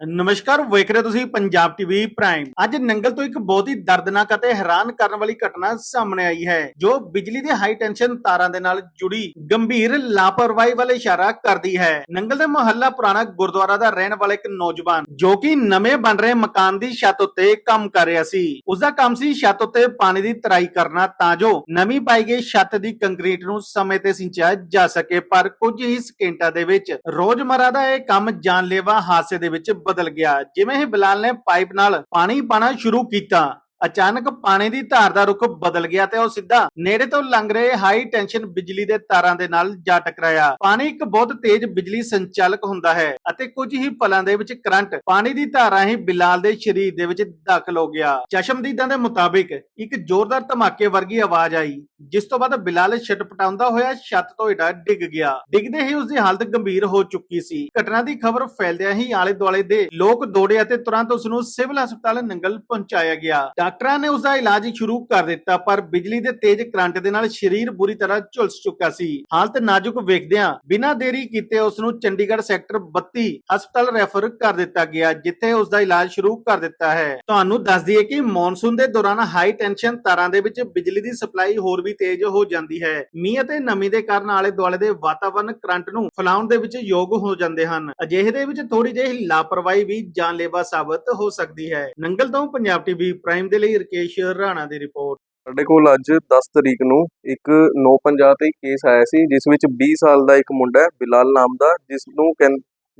ਨਮਸਕਾਰ, ਵੇਖ ਰਹੇ ਤੁਸੀਂ ਪੰਜਾਬ ਟੀਵੀ ਪ੍ਰਾਈਮ। ਅੱਜ ਨੰਗਲ ਤੋਂ ਇੱਕ ਬਹੁਤ ਹੀ ਦਰਦਨਾਕ ਅਤੇ ਹੈਰਾਨ ਕਰਨ ਵਾਲੀ ਘਟਨਾ ਸਾਹਮਣੇ ਆਈ ਹੈ, ਜੋ ਬਿਜਲੀ ਦੇ ਹਾਈ ਟੈਂਸ਼ਨ ਤਾਰਾਂ ਦੇ ਨਾਲ ਜੁੜੀ ਗੰਭੀਰ ਲਾਪਰਵਾਹੀ ਵੱਲ ਇਸ਼ਾਰਾ ਕਰਦੀ ਹੈ। ਨੰਗਲ ਦੇ ਮੁਹੱਲਾ ਪੁਰਾਣਾ ਗੁਰਦੁਆਰਾ ਦਾ ਰਹਿਣ ਵਾਲਾ ਇੱਕ ਨੌਜਵਾਨ, ਜੋ ਕਿ ਨਵੇਂ ਬਣ ਰਹੇ ਮਕਾਨ ਦੀ ਛੱਤ ਉੱਤੇ ਕੰਮ ਕਰ ਰਿਹਾ ਸੀ। ਉਸ ਦਾ ਕੰਮ ਸੀ ਛੱਤ ਉੱਤੇ ਪਾਣੀ ਦੀ ਤਰਾਈ ਕਰਨਾ ਤਾਂ ਜੋ ਨਵੀਂ ਪਾਈ ਗਈ ਛੱਤ ਦੀ ਕੰਕਰੀਟ ਨੂੰ ਸਮੇਂ ਤੇ ਸਿੰਚਿਆ ਜਾ ਸਕੇ, ਪਰ ਕੁਝ ਹੀ ਸਕਿੰਟਾਂ ਦੇ ਵਿੱਚ ਰੋਜ਼ਮਰਾ ਦਾ ਇਹ ਕੰਮ ਜਾਨਲੇਵਾ ਹਾਦਸੇ ਦੇ ਵਿੱਚ ਬਦਲ ਗਿਆ। ਜਿਵੇਂ ਹੀ ਬਿਲਾਲ ਨੇ ਪਾਈਪ ਨਾਲ ਪਾਣੀ ਪਾਣਾ ਸ਼ੁਰੂ ਕੀਤਾ ਅਚਾਨਕ ਪਾਣੀ ਦੀ ਧਾਰ ਦਾ ਰੁਖ ਬਦਲ ਗਿਆ ਤੇ ਉਹ ਸਿੱਧਾ ਨੇੜੇ ਤੋਂ ਲੰਘ ਰਹੇ ਹਾਈ ਟੈਂਸ਼ਨ ਬਿਜਲੀ ਦੇ ਤਾਰਾਂ ਦੇ ਨਾਲ ਜਾ ਟਕਰਾਇਆ। ਪਾਣੀ ਇੱਕ ਬਹੁਤ ਤੇਜ਼ ਬਿਜਲੀ ਸੰਚਾਲਕ ਹੁੰਦਾ ਹੈ ਅਤੇ ਕੁਝ ਹੀ ਪਲਾਂ ਦੇ ਵਿੱਚ ਕਰੰਟ ਪਾਣੀ ਦੀ ਧਾਰਾ ਹੀ ਬਿਲਾਲ ਦੇ ਸਰੀਰ ਦੇ ਵਿੱਚ ਦਾਖਲ ਹੋ ਗਿਆ। ਚਸ਼ਮਦੀਦਾਂ ਦੇ ਮੁਤਾਬਿਕ ਇੱਕ ਜ਼ੋਰਦਾਰ ਧਮਾਕੇ ਵਰਗੀ ਆਵਾਜ਼ ਆਈ, ਜਿਸ ਤੋਂ ਬਾਅਦ ਬਿਲਾਲ ਛਟਪਟਾਉਂਦਾ ਹੋਇਆ ਛੱਤ ਤੋਂ ਹੇਠਾਂ ਡਿੱਗ ਗਿਆ। ਡਿੱਗਦੇ ਹੀ ਉਸ ਦੀ ਹਾਲਤ ਗੰਭੀਰ ਹੋ ਚੁੱਕੀ ਸੀ। ਘਟਨਾ ਦੀ ਖਬਰ ਫੈਲਦਿਆਂ ਹੀ ਆਲੇ ਦੁਆਲੇ ਦੇ ਲੋਕ ਦੌੜੇ ਅਤੇ ਤੁਰੰਤ ਉਸ ਨੂੰ ਸਿਵਲ ਹਸਪਤਾਲ ਨੰਗਲ ਪਹੁੰਚਾਇਆ ਗਿਆ। ਡਾਕਟਰਾਂ ਨੇ ਉਸ ਦਾ ਇਲਾਜ ਸ਼ੁਰੂ ਕਰ ਦਿੱਤਾ, ਪਰ ਬਿਜਲੀ ਦੇ ਤੇਜ਼ ਕਰੰਟ ਦੇ ਨਾਲ ਸਰੀਰ ਬੁਰੀ ਤਰ੍ਹਾਂ ਝੁਲਸ ਚੁੱਕਾ ਸੀ। ਹਾਲਤ ਨਾਜ਼ੁਕ ਵੇਖਦਿਆਂ ਬਿਨਾਂ ਦੇਰੀ ਕੀਤੇ ਉਸ ਨੂੰ ਚੰਡੀਗੜ੍ਹ ਸੈਕਟਰ 32 ਹਸਪਤਾਲ ਰੈਫਰ ਕਰ ਦਿੱਤਾ ਗਿਆ, ਜਿੱਥੇ ਉਸ ਦਾ ਇਲਾਜ ਸ਼ੁਰੂ ਕਰ ਦਿੱਤਾ ਹੈ। ਤੁਹਾਨੂੰ ਦੱਸ ਦਈਏ ਕਿ ਮੌਨਸੂਨ ਦੇ ਦੌਰਾਨ ਹਾਈ ਟੈਂਸ਼ਨ ਤਾਰਾਂ ਦੇ ਵਿੱਚ ਬਿਜਲੀ ਦੀ ਸਪਲਾਈ ਹੋਰ ਵੀ ਤੇਜ਼ ਹੋ ਜਾਂਦੀ ਹੈ। ਮੀਂਹ ਅਤੇ ਨਮੀ ਦੇ ਕਾਰਨ ਆਲੇ ਦੁਆਲੇ ਦੇ ਵਾਤਾਵਰਣ ਕਰੰਟ ਨੂੰ ਫੈਲਾਉਣ ਦੇ ਵਿੱਚ ਯੋਗ ਹੋ ਜਾਂਦੇ ਹਨ। ਅਜਿਹੇ ਦੇ ਵਿੱਚ ਥੋੜੀ ਜਿਹੀ ਲਾਪਰਵਾਹੀ ਵੀ ਜਾਨਲੇਵਾ ਸਾਬਤ ਹੋ ਸਕਦੀ ਹੈ। ਨੰਗਲ ਤੋਂ ਪੰਜਾਬ ਟੀਵੀ, ਪ੍ਰਾਈਮ ਦੇ ਲਈ ਰਕੇਸ਼ ਰਾਣਾ ਦੀ ਰਿਪੋਰਟ ਸਾਡੇ ਕੋਲ ਅੱਜ 10 ਤਰੀਕ ਨੂੰ ਇੱਕ 950 ਤੇ ਕੇਸ ਆਇਆ ਸੀ, ਜਿਸ ਵਿੱਚ 20 ਸਾਲ ਦਾ ਇੱਕ ਮੁੰਡਾ ਹੈ, ਬਿਲਾਲ ਨਾਮ ਦਾ, ਜਿਸ ਨੂੰ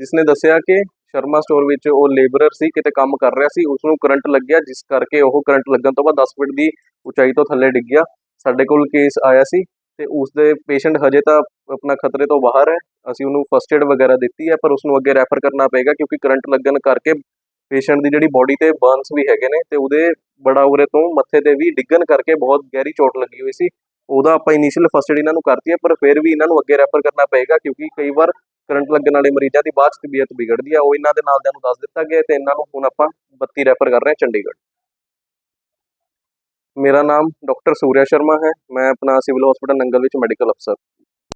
ਜਿਸ ਨੇ ਦੱਸਿਆ ਕਿ ਸ਼ਰਮਾ ਸਟੋਰ ਵਿੱਚ ਉਹ ਲੇਬਰਰ ਸੀ, ਕਿਤੇ ਕੰਮ ਕਰ ਰਿਹਾ ਸੀ ਉਸ ਨੂੰ ਕਰੰਟ ਲੱਗਿਆ, ਜਿਸ ਕਰਕੇ ਉਹ ਕਰੰਟ ਲੱਗਣ ਤੋਂ ਬਾਅਦ 10 ਫੁੱਟ ਦੀ ਉਚਾਈ ਤੋਂ ਥੱਲੇ ਡਿੱਗ ਗਿਆ। ਸਾਡੇ ਕੋਲ ਕੇਸ ਆਇਆ ਸੀ ਤੇ ਉਸ ਦੇ ਪੇਸ਼ੈਂਟ ਹਜੇ ਤਾਂ ਆਪਣਾ ਖਤਰੇ ਤੋਂ ਬਾਹਰ ਹੈ। ਅਸੀਂ ਉਹਨੂੰ ਫਸਟ ਏਡ ਵਗੈਰਾ ਦਿੱਤੀ ਹੈ, ਪਰ ਉਸ ਨੂੰ ਅੱਗੇ ਰੈਫਰ ਕਰਨਾ ਪਏਗਾ, ਕਿਉਂਕਿ ਕਰੰਟ ਲੱਗਣ ਕਰਕੇ ਪੇਸ਼ੈਂਟ ਦੀ ਜਿਹੜੀ ਬੋਡੀ ਤੇ ਬਰਨਸ ਵੀ ਹੈਗੇ ਨੇ ਤੇ ਉਹਦੇ ਬੜਾ ਉਰੇ ਤੋਂ ਮੱਥੇ ਤੇ ਵੀ ਡਿੱਗਣ ਕਰਕੇ ਬਹੁਤ ਗਹਿਰੀ ਚੋਟ ਲੱਗੀ ਹੋਈ ਸੀ। ਉਹਦਾ ਆਪਾਂ ਇਨੀਸ਼ੀਅਲ ਫਸਟ ਏਡ ਇਹਨਾਂ ਨੂੰ ਕਰਤੀ ਹੈ, ਪਰ ਫਿਰ ਵੀ ਇਹਨਾਂ ਨੂੰ ਅੱਗੇ ਰੈਫਰ ਕਰਨਾ ਪਏਗਾ ਕਿਉਂਕਿ ਕਈ ਵਾਰ ਕਰੰਟ ਲੱਗਣ ਵਾਲੇ ਮਰੀਜ਼ਾਂ ਦੀ ਬਾਅਦ ਚ ਤਬੀਅਤ ਵਿਗੜਦੀ ਹੈ, ਉਹ ਇਹਨਾਂ ਦੇ ਨਾਲ ਦਿਆਂ ਨੂੰ ਦੱਸ ਦਿੱਤਾ ਗਿਆ ਤੇ ਇਹਨਾਂ ਨੂੰ ਹੁਣ ਆਪਾਂ 32 ਰੈਫਰ ਕਰ ਰਹੇ ਹਾਂ ਚੰਡੀਗੜ੍ਹ। ਮੇਰਾ ਨਾਮ ਡਾਕਟਰ ਸੂਰਿਆ ਸ਼ਰਮਾ ਹੈ, ਮੈਂ ਆਪਣਾ ਸਿਵਲ ਹਸਪੀਟਲ ਨੰਗਲ ਵਿੱਚ ਮੈਡੀਕਲ ਅਫਸਰ